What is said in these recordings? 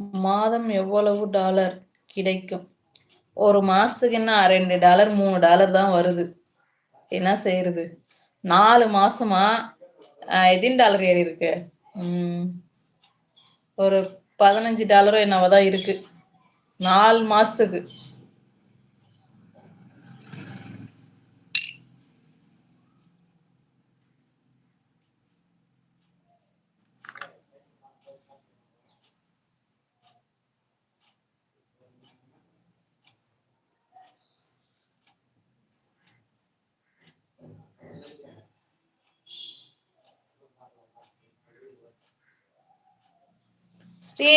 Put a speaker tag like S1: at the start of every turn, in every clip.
S1: மாதம் எவ்வளவு டாலர் கிடைக்கும்? ஒரு மாசத்துக்கு என்ன ரெண்டு டாலர் மூணு டாலர் தான் வருது. என்ன செய்யறது? நாலு மாசமா எதின் டாலர் ஏறி இருக்கு? ஒரு பதினஞ்சு டாலரும் என்னவோ இருக்கு. நாலு மாசத்துக்கு. ஸ்ரீ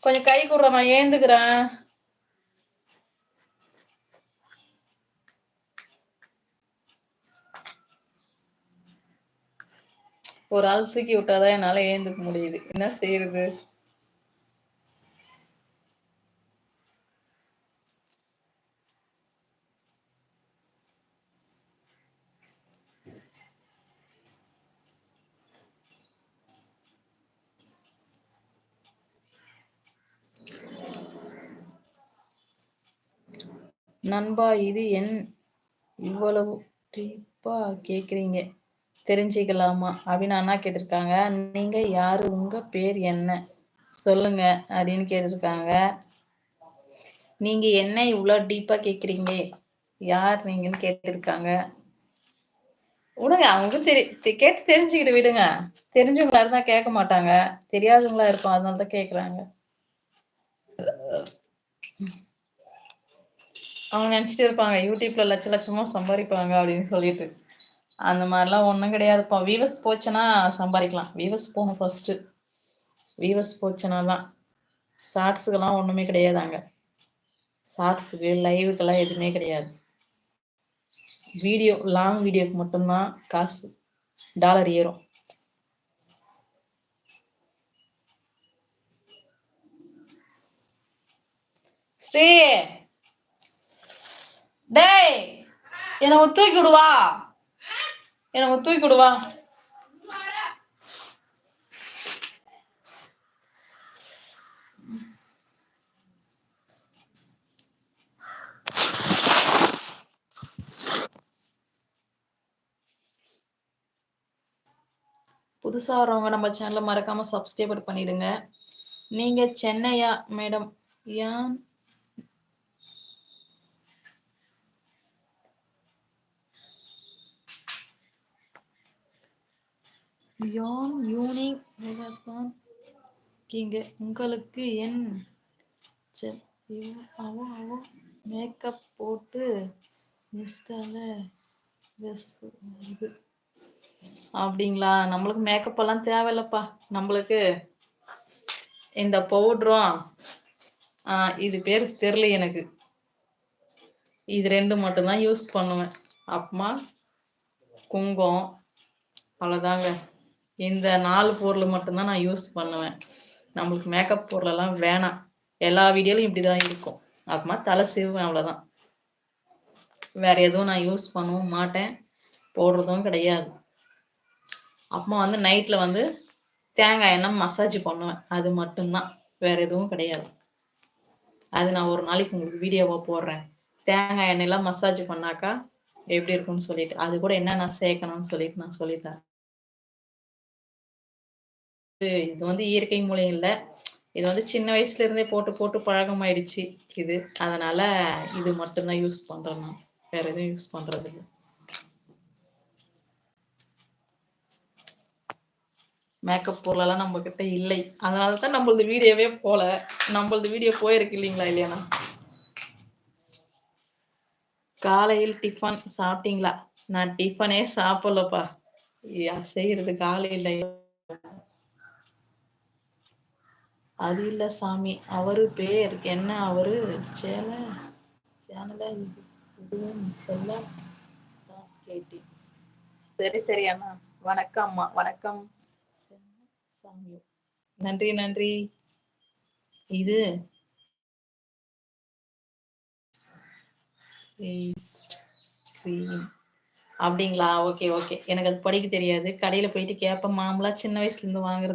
S1: கொஞ்சம் கை கொடுற நான் ஏந்துக்கிறேன் ஒரு ஆள் தூக்கி விட்டாதான் என்னால ஏந்துக்க முடியுது என்ன செய்யறது நண்பா இது என் இவ்வளவு டீப்பா கேக்குறீங்க. தெரிஞ்சுக்கலாமா? அப்படின்னு அண்ணா கேட்டிருக்காங்க. நீங்க யாரு? உங்க பேர் என்ன? சொல்லுங்க அப்படின்னு கேட்டிருக்காங்க. நீங்க என்ன இவ்வளவு டீப்பா கேக்குறீங்க? யார் நீங்கன்னு கேட்டிருக்காங்க. விடுங்க அவங்க தெரி கேட்டு தெரிஞ்சுக்கிட்டு விடுங்க. தெரிஞ்சவங்களா இருந்தா கேட்க மாட்டாங்க. தெரியாதவங்களா இருக்கும் அதனால தான் கேக்குறாங்க. அவங்க நினச்சிட்டு இருப்பாங்க. யூடியூப்ல லட்ச லட்சமா சம்பாதிப்பாங்க அப்படின்னு சொல்லிட்டு. அந்த மாதிரிலாம் ஒண்ணும் கிடையாதுப்பா. வீவஸ் போச்சுன்னா சம்பாதிக்கலாம். வீவஸ் போகணும் ஃபர்ஸ்ட் வீவஸ் போச்சுன்னா தான் ஷார்ட்ஸுக்கெல்லாம் ஒண்ணுமே அங்கே. ஷார்ட்ஸுக்கு லைவுக்கெல்லாம் எதுவுமே கிடையாது. வீடியோ லாங் வீடியோக்கு மட்டும்தான் காசு. டாலர் ஏறும். ஸ்ரீ! டேய் என்ன தூக்கி விடுவா. என்ன தூக்கி விடுவா. புதுசா வரவங்க நம்ம சேனலை மறக்காம சப்ஸ்கிரைபர் பண்ணிடுங்க. நீங்க சென்னையா மேடம் ஏன்? யான் யூனிக் தான் கீங்க உங்களுக்கு என் செ- இவ- அவ அவ மேக்கப் போட்டு இன்ஸ்டால வருது. அப்படிங்களா? நம்மளுக்கு மேக்கப் எல்லாம் தேவையில்லப்பா. நம்மளுக்கு இந்த பவுட்ரும் இது பேர் தெரியல எனக்கு. இது ரெண்டு மட்டும்தான் யூஸ் பண்ணுவேன். அப்புறமா குங்கும் அவ்வளோதாங்க. இந்த நாலு பொருள் மட்டும்தான் நான் யூஸ் பண்ணுவேன். நம்மளுக்கு மேக்கப் பொருளெல்லாம் வேணாம். எல்லா வீடியோலையும் இப்படி தான் இருக்கும். அப்புறமா தலை சீவுவேன் அவ்வளோதான் வேற எதுவும் நான் யூஸ் பண்ணவும் மாட்டேன். போடுறதும் கிடையாது. அப்புறமா வந்து நைட்டில் வந்து தேங்காய் எண்ணெய் மசாஜ் பண்ணுவேன். அது மட்டும்தான். வேற எதுவும் கிடையாது. அது நான் ஒரு நாளைக்கு உங்களுக்கு வீடியோவாக போடுறேன். தேங்காய் எண்ணெயெல்லாம் மசாஜ் பண்ணாக்கா எப்படி இருக்கும்னு சொல்லிட்டு. அது கூட என்னென்ன சேர்க்கணும்னு சொல்லிட்டு நான் சொல்லித்தரேன். இது வந்து இயற்கை மூலியம் இல்லை. இது வந்து சின்ன வயசுல இருந்தே போட்டு போட்டு பழக்கமாயிடுச்சு இது. அதனால இது மட்டும்தான் யூஸ் பண்றோம் நான் வேற எதுவும் யூஸ் பண்றது இல்லை. மேக்கப் பொருளெல்லாம் நம்ம கிட்ட இல்லை. அதனால தான் நம்மளது வீடியோவே போல. நம்மளது வீடியோ போயிருக்கு இல்லைங்களா இல்லையாண்ணா? காலையில் டிஃபன் சாப்பிட்டீங்களா? நான் டிஃபனே சாப்பிடலப்பா. செய்யறது காலையில் அது இல்ல சாமி. அவரு பேர் என்ன அவரு? சேல சேனல இது? இதுவும் சொல்ல தான் கேட்டேன். சரி சரி அண்ணா. வணக்கம் அம்மா. வணக்கம். சாமி. நன்றி நன்றி. இது? Cream. அப்படிங்களா? Okay okay. எனக்கு அது படிக்க தெரியாது. கடையில போயிட்டு கேட்பேன் மாமலா சின்ன வயசுல இருந்து வாங்குறது